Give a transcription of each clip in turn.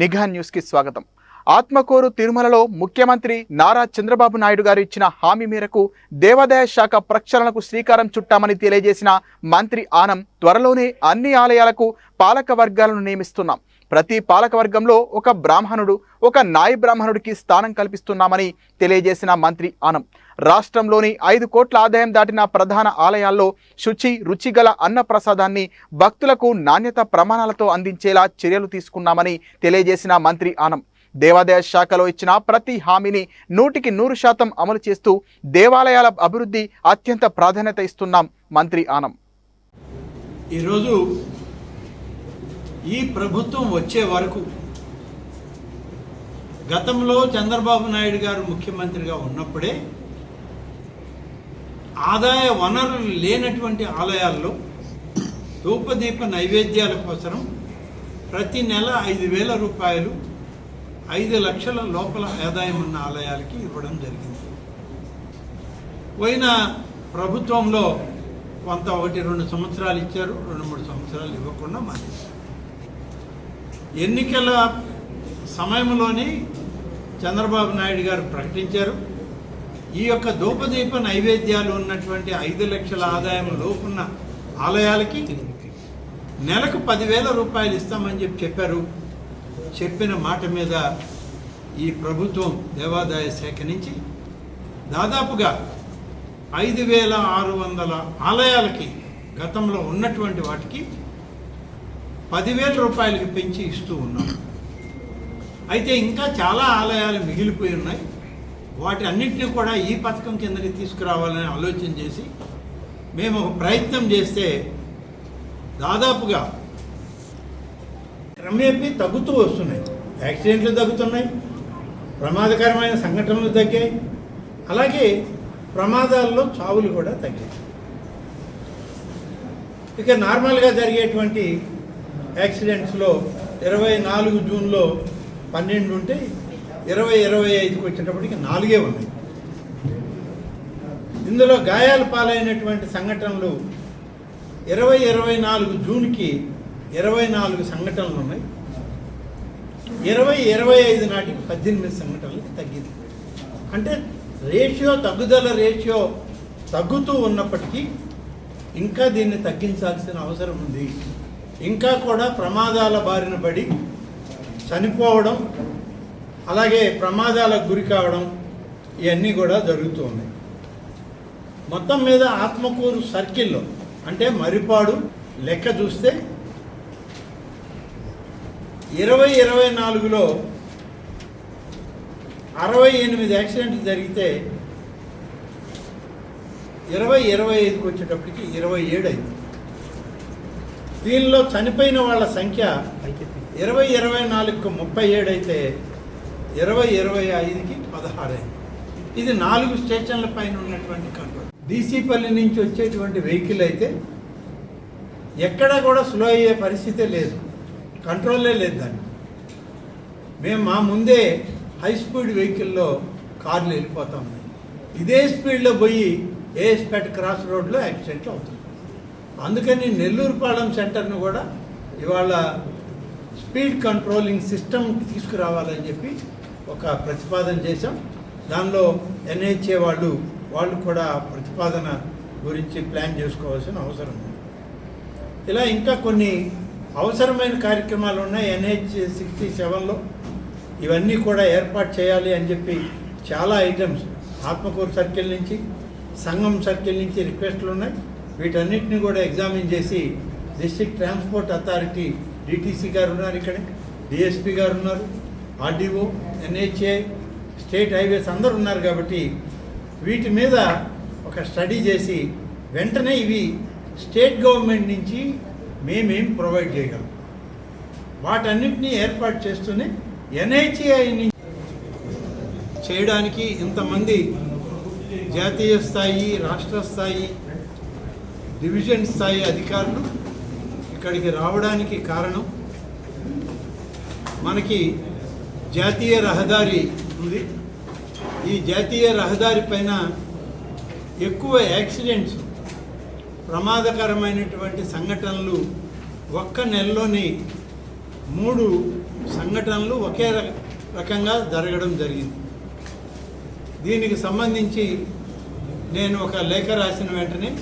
నిఘా న్యూస్కి స్వాగతం. ఆత్మకూరు తిరుమలలో ముఖ్యమంత్రి నారా చంద్రబాబు నాయుడు గారు ఇచ్చిన హామీ మేరకు దేవాదాయ శాఖ ప్రక్షాళనకు శ్రీకారం చుట్టామని తెలియజేసిన మంత్రి ఆనం త్వరలోనే అన్ని ఆలయాలకు పాలక వర్గాలను నియమిస్తున్నాం. ప్రతి పాలకవర్గంలో ఒక బ్రాహ్మణుడు ఒక నాయ బ్రాహ్మణుడికి స్థానం కల్పిస్తున్నామని తెలియజేసిన మంత్రి ఆనం. రాష్ట్రంలోని ఐదు కోట్ల ఆదాయం దాటిన ప్రధాన ఆలయాల్లో శుచి రుచిగల అన్నప్రసాదాన్ని భక్తులకు నాణ్యత ప్రమాణాలతో అందించేలా చర్యలు తీసుకున్నామని తెలియజేసిన మంత్రి ఆనం. దేవాదాయ శాఖలో ఇచ్చిన ప్రతి హామీని నూటికి నూరు శాతం అమలు చేస్తూ దేవాలయాల అభివృద్ధి అత్యంత ప్రాధాన్యత ఇస్తున్నాం మంత్రి ఆనం. ఈరోజు ఈ ప్రభుత్వం వచ్చే వరకు గతంలో చంద్రబాబు నాయుడు గారు ముఖ్యమంత్రిగా ఉన్నప్పుడే ఆదాయ వనరులు లేనటువంటి ఆలయాల్లో ధూపదీప నైవేద్యాల కోసం ప్రతి నెల ఐదు వేల రూపాయలు ఐదు లక్షల లోపల ఆదాయం ఉన్న ఆలయాలకి ఇవ్వడం జరిగింది. పోయిన ప్రభుత్వంలో కొంత ఒకటి రెండు సంవత్సరాలు ఇచ్చారు రెండు మూడు సంవత్సరాలు ఇవ్వకుండా మానేశారు. ఎన్నికల సమయంలోనే చంద్రబాబు నాయుడు గారు ప్రకటించారు. ఈ యొక్క ధూపదీప నైవేద్యాలు ఉన్నటువంటి ఐదు లక్షల ఆదాయం లోపున్న ఆలయాలకి నెలకు పదివేల రూపాయలు ఇస్తామని చెప్పి చెప్పారు. చెప్పిన మాట మీద ఈ ప్రభుత్వం దేవాదాయ శాఖ నుంచి దాదాపుగా ఐదు వేల ఆరు వందల ఆలయాలకి గతంలో ఉన్నటువంటి వాటికి పదివేల రూపాయలకి పెంచి ఇస్తూ ఉన్నాం. అయితే ఇంకా చాలా ఆలయాలు మిగిలిపోయి ఉన్నాయి. వాటి అన్నింటినీ కూడా ఈ పథకం కిందకి తీసుకురావాలని ఆలోచన చేసి మేము ప్రయత్నం చేస్తే దాదాపుగా క్రమేపీ తగ్గుతూ వస్తున్నాయి. యాక్సిడెంట్లు తగ్గుతున్నాయి ప్రమాదకరమైన సంఘటనలు తగ్గాయి అలాగే ప్రమాదాల్లో చావులు కూడా తగ్గాయి. ఇక నార్మల్గా జరిగేటువంటి యాక్సిడెంట్స్లో ఇరవై నాలుగు జూన్లో పన్నెండు ఉంటే ఇరవై ఇరవై ఐదుకి వచ్చేటప్పటికి నాలుగే ఉన్నాయి. ఇందులో గాయాల పాలైనటువంటి సంఘటనలు ఇరవై ఇరవై నాలుగు జూన్కి ఇరవై నాలుగు సంఘటనలు ఉన్నాయి. ఇరవై ఇరవై ఐదు నాటికి పద్దెనిమిది సంఘటనలకి తగ్గింది. అంటే రేషియో తగ్గుదల రేషియో తగ్గుతూ ఉన్నప్పటికీ ఇంకా దీన్ని తగ్గించాల్సిన అవసరం ఉంది. ఇంకా కూడా ప్రమాదాల బారిన పడి చనిపోవడం అలాగే ప్రమాదాలకు గురి కావడం ఇవన్నీ కూడా జరుగుతూ ఉన్నాయి మొత్తం మీద ఆత్మకూరు సర్కిల్లో అంటే మరిపాడు లెక్క చూస్తే ఇరవై ఇరవై నాలుగులో అరవై ఎనిమిది యాక్సిడెంట్లు జరిగితే ఇరవై ఇరవై ఐదుకి వచ్చేటప్పటికి ఇరవై ఏడు అయింది. దీనిలో చనిపోయిన వాళ్ళ సంఖ్య ఇరవై ఇరవై నాలుగుకు ముప్పై ఏడు అయితే ఇరవై ఇరవై ఐదుకి పదహారు. అయింది ఇది నాలుగు స్టేషన్ల పైన ఉన్నటువంటి కంట్రోల్. డీసీపల్లి నుంచి వచ్చేటువంటి వెహికల్ అయితే ఎక్కడ కూడా స్లో అయ్యే పరిస్థితే లేదు. కంట్రోలే లేదు దాన్ని. మేము మా ముందే హై స్పీడ్ వెహికల్లో కార్లు వెళ్ళిపోతా. ఉన్నాయి ఇదే స్పీడ్లో పోయి ఏఎస్పేట క్రాస్ రోడ్లో యాక్సిడెంట్ అవుతుంది. అందుకని నెల్లూరుపాలెం సెంటర్ను కూడా ఇవాళ స్పీడ్ కంట్రోలింగ్ సిస్టమ్ తీసుకురావాలని చెప్పి ఒక ప్రతిపాదన చేశాం. దానిలో ఎన్హెచ్ఏ వాళ్ళు వాళ్ళు కూడా ప్రతిపాదన గురించి ప్లాన్ చేసుకోవాల్సిన అవసరం ఉంది. ఇలా ఇంకా కొన్ని అవసరమైన కార్యక్రమాలు ఉన్నాయి. ఎన్హెచ్ సిక్స్టీ సెవెన్లో ఇవన్నీ కూడా ఏర్పాటు చేయాలి అని చెప్పి చాలా ఐటమ్స్ ఆత్మకూరు సర్కిల్ నుంచి సంఘం సర్కిల్ నుంచి రిక్వెస్ట్లు ఉన్నాయి. వీటన్నిటిని కూడా ఎగ్జామిన్ చేసి డిస్ట్రిక్ట్ ట్రాన్స్పోర్ట్ అథారిటీ డిటీసీ గారు ఉన్నారు ఇక్కడ డిఎస్పి గారు ఉన్నారు. ఆర్డీఓ ఎన్హెచ్ఏ స్టేట్ హైవేస్ అందరు ఉన్నారు కాబట్టి వీటి మీద ఒక స్టడీ చేసి వెంటనే ఇవి స్టేట్ గవర్నమెంట్ నుంచి మేమేం ప్రొవైడ్ చేయగలం. వాటన్నిటినీ ఏర్పాటు చేస్తూనే ఎన్హెచ్ఏఐ నుంచి చేయడానికి ఇంతమంది జాతీయ స్థాయి రాష్ట్ర స్థాయి డివిజన్ స్థాయి అధికారులు ఇక్కడికి రావడానికి కారణం మనకి జాతీయ రహదారి ఉంది. ఈ జాతీయ రహదారి పైన ఎక్కువ యాక్సిడెంట్స్ ప్రమాదకరమైనటువంటి సంఘటనలు ఒక్క నెలలోనే మూడు సంఘటనలు ఒకే రక- రకంగా జరగడం జరిగింది. దీనికి సంబంధించి నేను ఒక లేఖ రాసిన వెంటనే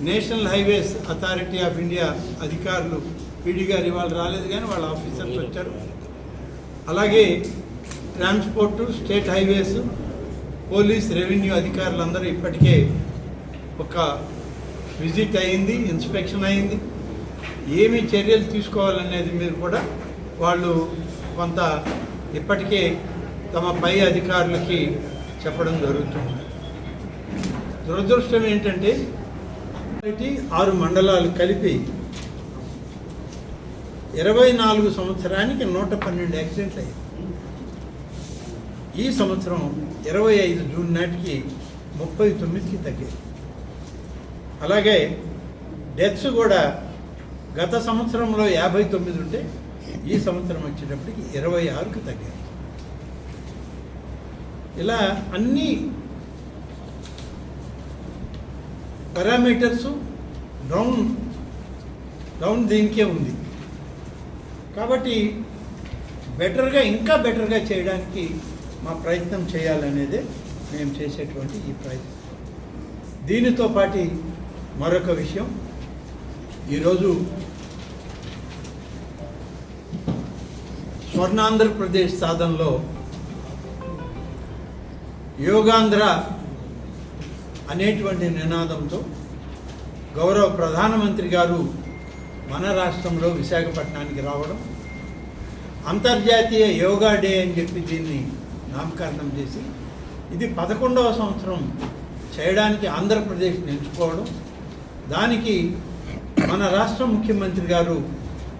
national highways authority of India అధికారులు పీడీ గారు ఇవాళ రాలేదు కానీ వాళ్ళ ఆఫీసర్స్ వచ్చారు. అలాగే transport state highways police revenue అధికారులందరూ ఇప్పటికే ఒక విజిట్ అయింది ఇన్స్పెక్షన్ అయింది. ఏమి చర్యలు తీసుకోవాలనేది మీరు కూడా వాళ్ళు కొంత ఇప్పటికే తమ పై అధికారులకి చెప్పడం జరుగుతుంది. దురదృష్టం ఏంటంటే ఆరు మండలాలు కలిపి ఇరవై నాలుగు సంవత్సరానికి నూట పన్నెండు యాక్సిడెంట్లు అయ్యాయి. ఈ సంవత్సరం ఇరవై ఐదు జూన్ నాటికి ముప్పై తొమ్మిదికి తగ్గాయి. అలాగే డెత్స్ కూడా గత సంవత్సరంలో యాభై తొమ్మిది ఉంటే ఈ సంవత్సరం వచ్చేటప్పటికి ఇరవై ఆరుకు తగ్గాయి. ఇలా అన్ని పారామీటర్స్ డౌన్ డౌన్ దీనికే ఉంది. కాబట్టి బెటర్గా ఇంకా బెటర్గా చేయడానికి మా ప్రయత్నం చేయాలనేదే మేము చేసేటువంటి ఈ ప్రయత్నం. దీనితో పాటు మరొక విషయం. ఈరోజు స్వర్ణాంధ్రప్రదేశ్ సాధనలో యోగాంధ్ర అనేటువంటి నినాదంతో గౌరవ ప్రధానమంత్రి గారు మన రాష్ట్రంలో విశాఖపట్నానికి రావడం అంతర్జాతీయ యోగా డే అని చెప్పి దీన్ని నామకరణం చేసి ఇది పదకొండవ సంవత్సరం చేయడానికి ఆంధ్రప్రదేశ్ ఎంచుకోవడం దానికి మన రాష్ట్ర ముఖ్యమంత్రి గారు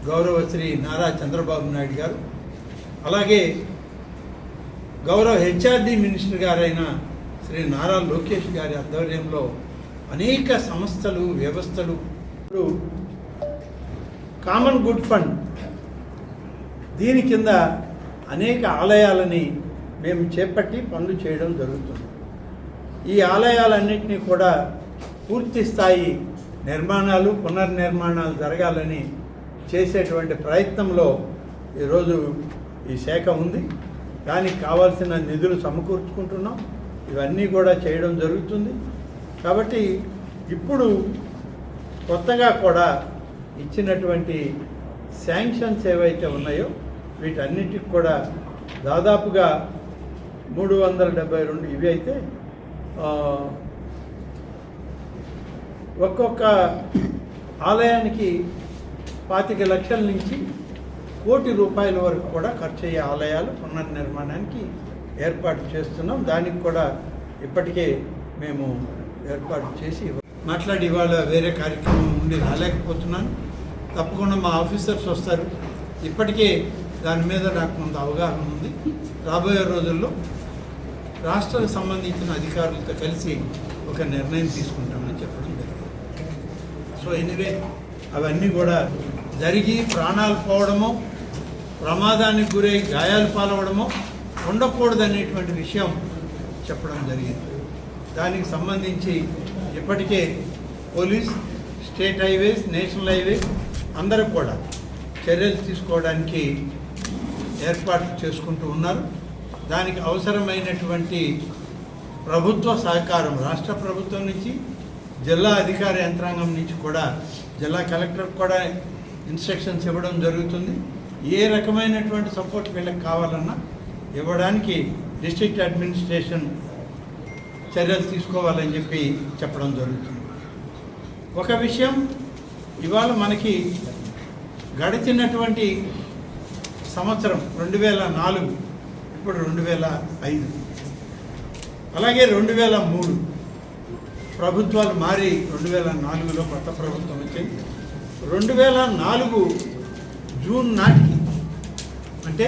గౌరవ శ్రీ నారా చంద్రబాబు నాయుడు గారు అలాగే గౌరవ హెచ్ఆర్డి మినిస్టర్ గారైన శ్రీ నారా లోకేష్ గారి ఆధ్వర్యంలో అనేక సంస్థలు వ్యవస్థలు ఇప్పుడు కామన్ గుడ్ ఫండ్ దీని కింద అనేక ఆలయాలని మేము చేపట్టి పనులు చేయడం జరుగుతుంది. ఈ ఆలయాలన్నింటినీ కూడా పూర్తి స్థాయి నిర్మాణాలు పునర్నిర్మాణాలు జరగాలని చేసేటువంటి ప్రయత్నంలో ఈరోజు ఈ శాఖ ఉంది. దానికి కావాల్సిన నిధులు సమకూర్చుకుంటున్నాం. ఇవన్నీ కూడా చేయడం జరుగుతుంది. కాబట్టి ఇప్పుడు కొత్తగా కూడా ఇచ్చినటువంటి శాంక్షన్స్ ఏవైతే ఉన్నాయో వీటన్నిటికి కూడా దాదాపుగా మూడు వందల డెబ్బై రెండు ఇవి అయితే ఒక్కొక్క ఆలయానికి పాతిక లక్షల నుంచి కోటి రూపాయల వరకు కూడా ఖర్చు అయ్యే ఆలయాలు పునర్నిర్మాణానికి ఏర్పాటు చేస్తున్నాం. దానికి కూడా ఇప్పటికే మేము ఏర్పాటు చేసి మాట్లాడి ఇవాళ వేరే కార్యక్రమం ఉండి రాలేకపోతున్నాను. తప్పకుండా మా ఆఫీసర్స్ వస్తారు. ఇప్పటికే దాని మీద నాకు కొంత అవగాహన ఉంది. రాబోయే రోజుల్లో రాష్ట్రానికి సంబంధించిన అధికారులతో కలిసి ఒక నిర్ణయం తీసుకుంటామని చెప్పడం జరిగింది. సో ఎనివే అవన్నీ కూడా జరిగి ప్రాణాలు పోవడమో ప్రమాదానికి గురై గాయాలు పాలవడమో ఉండకూడదు అనేటువంటి విషయం చెప్పడం జరిగింది. దానికి సంబంధించి ఇప్పటికే police state highways national highways అందరూ కూడా చర్యలు తీసుకోవడానికి ఏర్పాట్లు చేసుకుంటూ ఉన్నారు. దానికి అవసరమైనటువంటి ప్రభుత్వ సహకారం రాష్ట్ర ప్రభుత్వం నుంచి జిల్లా అధికార యంత్రాంగం నుంచి కూడా జిల్లా కలెక్టర్ కూడా ఇన్స్ట్రక్షన్స్ ఇవ్వడం జరుగుతుంది. ఏ రకమైనటువంటి సపోర్ట్ వీళ్ళకి కావాలన్నా ఇవ్వడానికి డిస్ట్రిక్ట్ అడ్మినిస్ట్రేషన్ చర్యలు తీసుకోవాలని చెప్పి చెప్పడం జరుగుతుంది. ఒక విషయం ఇవాళ మనకి గడిచినటువంటి సంవత్సరం రెండు వేల నాలుగు ఇప్పుడు రెండు వేల ఐదు. అలాగే రెండు వేల మూడు. ప్రభుత్వాలు మారి రెండు వేల నాలుగులో కొత్త ప్రభుత్వం వచ్చింది. రెండు వేల నాలుగు జూన్ నాటికి అంటే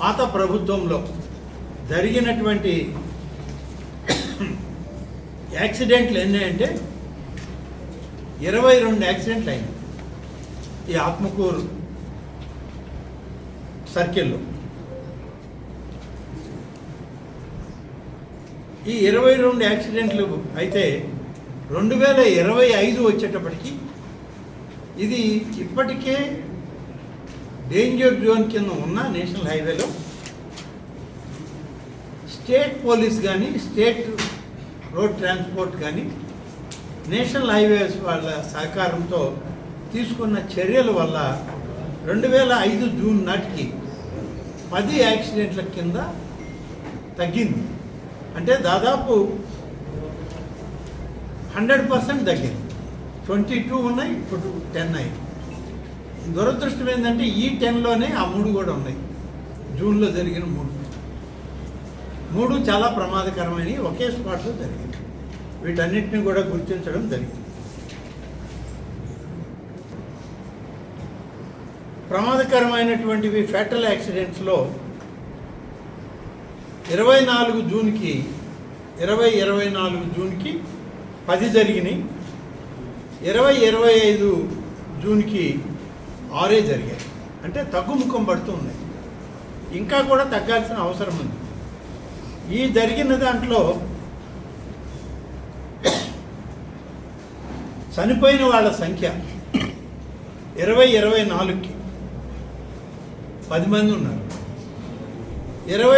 పాత ప్రభుత్వంలో జరిగినటువంటి యాక్సిడెంట్లు ఎన్ని అంటే ఇరవై రెండు యాక్సిడెంట్లు అయినాయి ఈ ఆత్మకూరు సర్కిల్లో. ఈ ఇరవై రెండు యాక్సిడెంట్లు అయితే రెండు వేల ఇరవై ఐదు వచ్చేటప్పటికి ఇది ఇప్పటికే డేంజర్ జోన్ కింద ఉన్న నేషనల్ హైవేలో స్టేట్ పోలీస్ కానీ స్టేట్ రోడ్ ట్రాన్స్పోర్ట్ కానీ నేషనల్ హైవేస్ వాళ్ళ సహకారంతో తీసుకున్న చర్యల వల్ల రెండు వేల ఐదు జూన్ నాటికి పది యాక్సిడెంట్ల కింద తగ్గింది. అంటే దాదాపు హండ్రెడ్ పర్సెంట్ తగ్గింది. ట్వంటీ టూ ఉన్నాయి ఇప్పుడు టెన్ అయ్యి దురదృష్టం ఏంటంటే ఈ టెన్లోనే ఆ మూడు కూడా ఉన్నాయి. జూన్లో జరిగిన మూడు. మూడు చాలా ప్రమాదకరమైనవి ఒకే స్పాట్లో జరిగింది. వీటన్నిటిని కూడా గుర్తించడం జరిగింది. ప్రమాదకరమైనటువంటివి ఫ్యాటల్ యాక్సిడెంట్స్లో ఇరవై నాలుగు జూన్కి ఇరవై ఇరవై నాలుగు జూన్కి పది జరిగినాయి. ఇరవై ఇరవై ఐదు జూన్కి ఆరే జరిగాయి. అంటే తగ్గుముఖం పడుతుంది ఇంకా కూడా తగ్గాల్సిన అవసరం ఉంది. ఈ జరిగిన దాంట్లో చనిపోయిన వాళ్ళ సంఖ్య ఇరవై ఇరవై నాలుగుకి పది మంది ఉన్నారు. ఇరవై